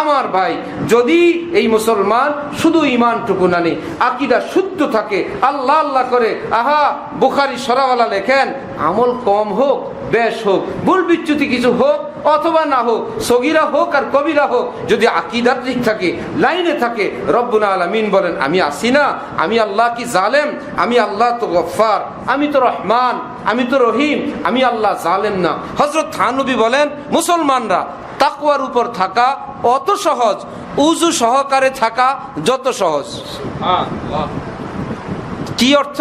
আমার ভাই, যদি এই মুসলমান শুধু ইমানটুকু নানি আকিদা শুদ্ধ থাকে, আল্লাহ আল্লাহ করে, আহা, বুখারি সরাওয়ালা লেখেন, আমল কম হোক, বেশ হোক, ভুল বিচ্যুতি কিছু হোক, অথবা না হোক, সগিরা হোক আর কবিরা হোক, যদি আকিদার দিক থাকে, লাইনে থাকে, রব্বুল আলমিন বলেন, আমি আসি না, আমি আল্লাহ কি জালেম, আমি আল্লাহ তো গফার আমি তো রহমান, আমি তো রহিম, আমি আল্লাহ জালেম না। হজরত থানবী বলেন, মুসলমানরা তাকুয়ার উপর থাকা অত সহজ উজু সহকারে থাকা যত সহজ। কি অর্থ?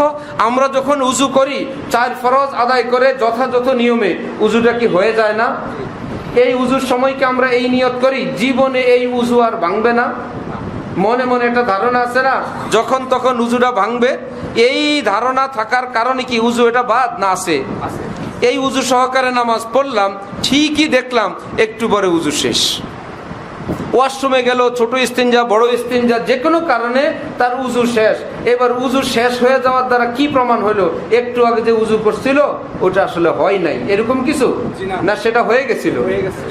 আমরা যখন উজু করি চার ফরজ আদায় করে যথাযথ নিয়মে উজুটা কি হয়ে যায় না? এই উজুর সময়কে আমরা এই নিয়ত করি, জীবনে এই উজু আর ভাঙবে না। মনে মনে একটা ধারণা আছে না? যখন তখন উজুটা ভাঙবে, এই ধারণা থাকার কারণে কি উজু এটা বাদ না আছে এই উজু সহকারে নামাজ পড়লাম ঠিকই দেখলাম, একটু পরে উজু শেষ। ওয়াশরুমে গেল ছোট ইস্তিনজা বড় ইস্তিনজা যে কোনো কারণে তার উজু শেষ। এবার উজু শেষ হয়ে যাওয়ার দ্বারা কি প্রমাণ হলো? একটু আগে যে উজু করছিল ওটা আসলে হয় নাই। এরকম কিছু? না। সেটা হয়ে গেছিল?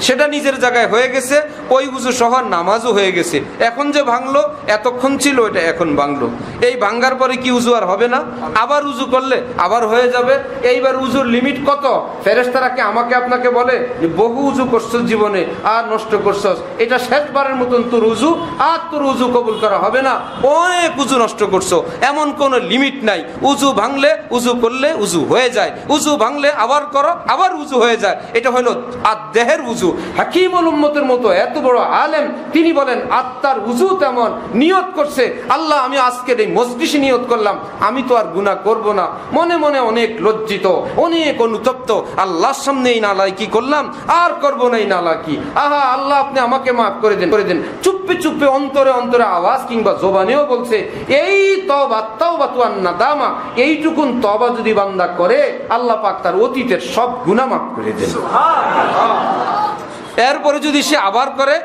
সেটা নিজের জায়গায় হয়ে গেছে ওই উজু সহ নামাজও হয়ে গেছে। এখন যে ভাঙলো এতক্ষণ ছিল এটা এখন ভাঙলো। এই ভাঙ্গার পরে কি উজু আর হবে না? আবার উজু করলে আবার হয়ে যাবে। এইবার উজুর লিমিট কত? ফেরেস্তারাকে আমাকে আপনাকে বলে যে বহু উজু করছ জীবনে আর নষ্ট করছস। এটা শেষবারের মতন তোর উজু আর তোর উজু কবুল করা হবে না। অনেক উজু নষ্ট করছ। এমন কোন লিমিট নাই। উজু ভাঙলে উজু করলে উজু হয়ে যায়। উজু ভাঙলে আবার করো, আবার উজু হয়ে যায়। এটা হলো আর দেহের উজু। হাকিমুল উম্মতের মতো এত বড় আলেম, তিনি বলেন, আত্মার উজু তেমন নিয়ত করছে। আল্লাহ, আমি আজকের এই মসজিষে নিয়ত করলাম। আমি তো আর গুনাহ করব না। মনে মনে অনেক লজ্জিত, অনেক অনুতপ্ত। আল্লাহর সামনে এই নালাই কি করলাম, আর করব না এই নালা কি আহা, আল্লাহ, আপনি আমাকে মাফ করে দেন করে দেন। চুপে চুপে অন্তরে অন্তরে আওয়াজ কিংবা জবানেও বলছে, এই তবা তওবা এইটুকুন তবা যদি বান্দা করে আল্লাহ পাক তার অতীতের সব গুনাহ মাফ করে দেন। এরপরে যদি সে আবার করে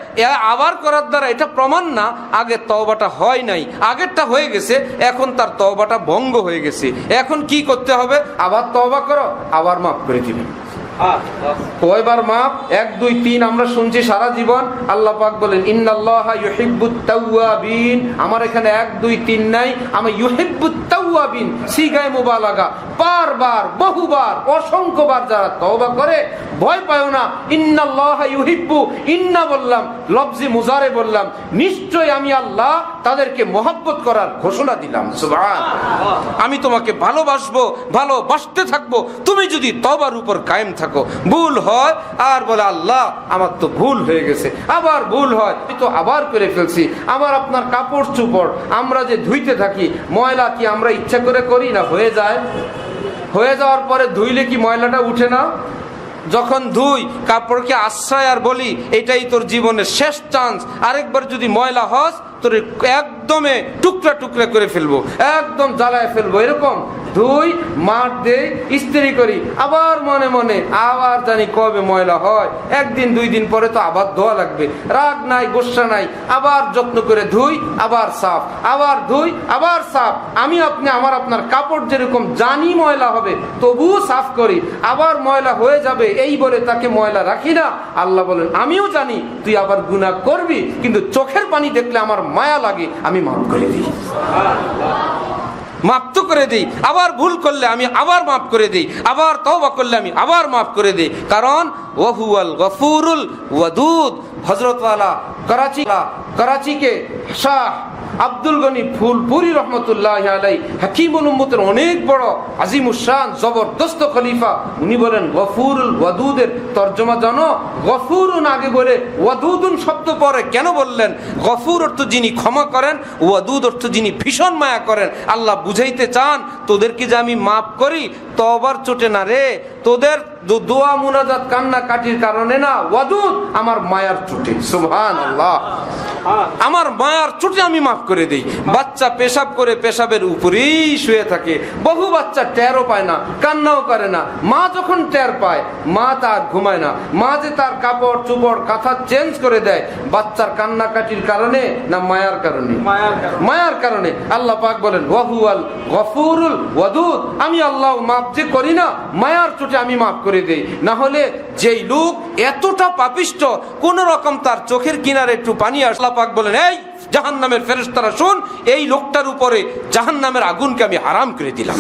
আবার করার দ্বারা এটা প্রমাণ না আগে তওবাটা হয় নাই আগেরটা হয়ে গেছে এখন তার তওবাটা ভঙ্গ হয়ে গেছে। এখন কি করতে হবে? আবার তওবা করো আবার মাফ করে দিবেন। কয়বার মাপ? এক, দুই, তিন, আমরা শুনছি সারা জীবন। আল্লাহ পাক বলেন, ইন্নাল্লাহ ইউহিব্বুত তাওয়াবিন। আমার এখানে এক, দুই, তিন নাই। আমি ইউহিব্বুত নিশ্চয় আমি আল্লাহ তাদেরকে মহব্বত করার ঘোষণা দিলাম। আমি তোমাকে ভালোবাসবো, ভালোবাসতে থাকব। তুমি যদি তবার উপর কায়েম থাকো, ভুল হয়, আর বলে, আল্লাহ, আমার তো ভুল হয়ে গেছে। আবার ভুল হয় তো আবার করে ফেলছি। আমার আপনার কাপড় চুপড়, আমরা যে ধুইতে থাকি, ময়লা কি আমরা ইচ্ছা করে করি না, হয়ে যায়। হয়ে যাওয়ার পরে ধুইলে কি ময়লাটা উঠে না? যখন ধুই, কাপড়কে আশ্রয় আর বলি, এটাই তোর জীবনের শেষ চান্স আরেকবার যদি ময়লা হস, তোর একদমে টুকরা টুকরা করে ফেলব, একদম জ্বালায় ফেলব। এরকম ধুই মাঠ দেই, ইস্ত্রি করি, আবার মনে মনে, আবার জানি কবে ময়লা হয়। একদিন, দুই দিন পরে তো আবার ধোয়া লাগবে। রাগ নাই, গোসা নাই, আবার যত্ন করে ধুই, আবার সাফ। আবার ধুই, আবার সাফ। আমি আপনি, আমার আপনার কাপড় যেরকম জানি ময়লা হবে, তবুও সাফ করি। আবার ময়লা হয়ে যাবে, এই বলে তাকে ময়লা রাখি না। আল্লাহ বলেন, আমিও জানি, তুই আবার গুনাহ করবি, কিন্তু চোখের পানি দেখলে আমার মায়া লাগে। আমি মাফ করে দিই। মাফ তো করে দিই। আবার ভুল করলে আমি আবার মাফ করে দিই। আবার তওবা করলে আমি আবার মাফ করে দিই। কারণ ওহুয়াল গফুরুল ওয়াদুদ। হজরতওয়ালা করাচি, করাচিকে শাহ আব্দুল গনি ফুলপুরি রহমতুল্লাহ আলাই হাকিমুল উম্মতের অনেক বড় আজিমুসান জবরদস্ত খলিফা, উনি বলেন, গফুরুল ওয়াদুদের তর্জমা জানো? গফুরুন আগে বলে ওয়াদুদুন শব্দ পরে কেন বললেন? গফুর অর্থ যিনি ক্ষমা করেন, ওয়াদুদ অর্থ যিনি ভীষণ মায়া করেন। আল্লাহ বুঝাইতে চান, তোদেরকে যে আমি মাফ করি তবার চোটে না রে তোদের দোয়া মুনাজাত কান্না কাটির কারণে না ওয়াদুদ আমার মায়ার ত্রুটি। সুবহান আল্লাহ আমার মায়ার চোটে আমি মাফ করে দেই। বাচ্চা পেশাব করে পেশাবের উপরেই শুয়ে থাকে। বহু বাচ্চা টেরও পায় না কান্নাও করে না। মা যখন টের পায় মা তার ঘুমায় না। মা যে তার কাপড় চুপড় কাঁথা চেঞ্জ করে দেয় বাচ্চার কান্নাকাটির কারণে না মায়ার কারণে? মায়ার কারণে। আল্লাহ পাক বলেন ওয়াহুয়াল গফুরুল ওয়াদুদ। আমি আল্লাহ মাফ যে করি না মায়ার চোটে আমি মাফ করে দেই। না হলে যেই লোক এতটা পাপিষ্ট কোন রকম তার চোখের কিনারে একটু পানি আসলা পাক বলেন এই জাহান নামের ফেরেস্তারা শুন এই লোকটার উপরে জাহান নামের আগুনকে আমি হারাম করে দিলাম।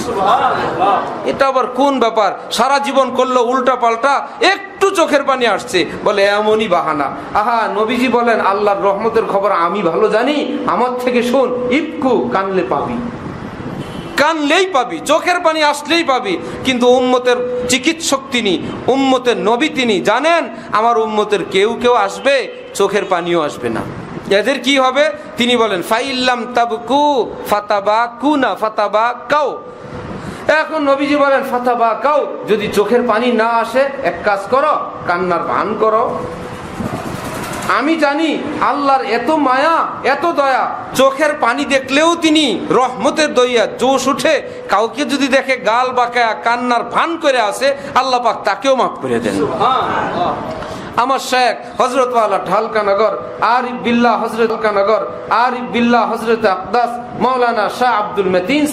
এটা আবার কোন ব্যাপার? সারা জীবন করল উল্টা পাল্টা একটু চোখের পানি আসছে বলে এমনই বাহানা। আহা নবীজি বলেন আল্লাহর রহমতের খবর আমি ভালো জানি আমার থেকে শোন ইপকু কানলে পাবি। কানলেই পাবি চোখের পানি আসলেই পাবি কিন্তু উম্মতের চিকিৎসক তিনি উম্মতের নবী তিনি জানেন আমার উম্মতের কেউ কেউ আসবে চোখের পানিও আসবে না। এদের কি হবে? তিনি বলেন, ফাইল্লাম তাবকু ফাতাবা কুনা ফাতাবা কাউ এখন নবীজি বলেন ফাতাবা কাউ যদি চোখের পানি না আসে, এক কাজ করো, কান্নার ভান করো। আমি জানি আল্লাহর এত মায়া, এত দয়া, চোখের পানি দেখলেও তিনি রহমতের দইয়া, জোশ উঠে কাউকে যদি দেখে গাল বাঁকায়া কান্নার ভান করে আসে, আল্লাহ পাক তাকেও মাফ করে দেন। আমার শেখ হজরত ওয়ালা ঢালকানগর আরিফ বিল্লাহ হজরত ঢালকানগর আরিফ বিল্লাহ হজরত আকদাস মৌলানা শাহ আব্দুল মেতিন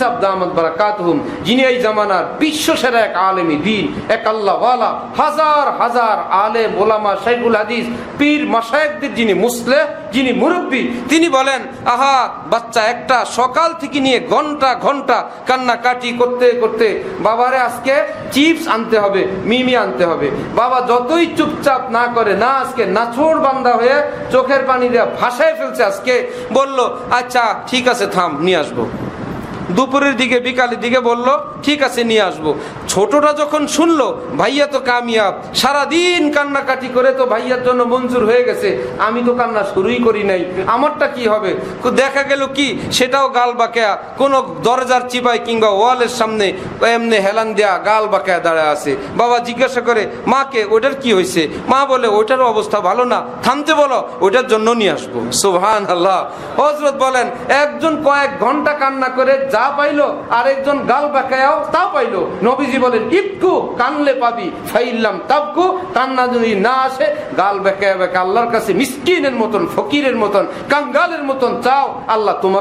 বারাকাতহুম, যিনি এই জামানার বিশ্ব সেরা এক আলেমী দিন এক আল্লাহওয়ালা, হাজার হাজার আলেম, ওলামা শাইখুল হাদিস, পীর মাসায়েকদের যিনি মুসলে, যিনি মুরব্বী, তিনি বলেন, আহা, বাচ্চা একটা সকাল থেকে নিয়ে ঘণ্টা ঘণ্টা কান্নাকাটি করতে করতে, বাবারে আজকে চিপস আনতে হবে, মিমি আনতে হবে। বাবা যতই চুপচাপ না করে না, আজকে নাছোড় বান্ধা হয়ে চোখের পানি দিয়ে ভাসায় ফেলছে আজকে। বলল আচ্ছা ঠিক আছে, থাম, নিয়ে আসব। দুপুরের দিকে, বিকালের দিকে বলল, ঠিক আছে, নিয়ে আসব। ছোটটা যখন শুনলো, ভাইয়া তো কামিয়াব, সারাদিন কান্নাকাটি করে তো ভাইয়ার জন্য মঞ্জুর হয়ে গেছে, আমি তো কান্না শুরুই করি নাই, আমারটা কি হবে? দেখা গেল কি, সেটাও গাল বাঁকা কোনো দরজার চিপায় কিংবা ওয়ালের সামনে এমনি হেলান দেয়া গাল বাঁকায় দাঁড়ায় আছে। বাবা জিজ্ঞাসা করে, মাকে ওটার কি হয়েছে মা বলে ওইটার অবস্থা ভালো না, থামতে বলো, ওইটার জন্য নিয়ে আসব। সোহান আল্লাহ হজরত বলেন, একজন কয়েক ঘণ্টা কান্না করে যা পাইলো, আরেকজন গাল বাঁকায়াও তাও পাইলো। নবীজি বলেন ইপকু কানলে পাবি, ফাইল্লাম তাবকু। কান্না যদি না আসে, গাল বেঁকে বেঁকে আল্লাহর কাছে মিসকিনের মতন, ফকিরের মতন, কাঙ্গালের মতন চাও, আল্লাহ তোমাকে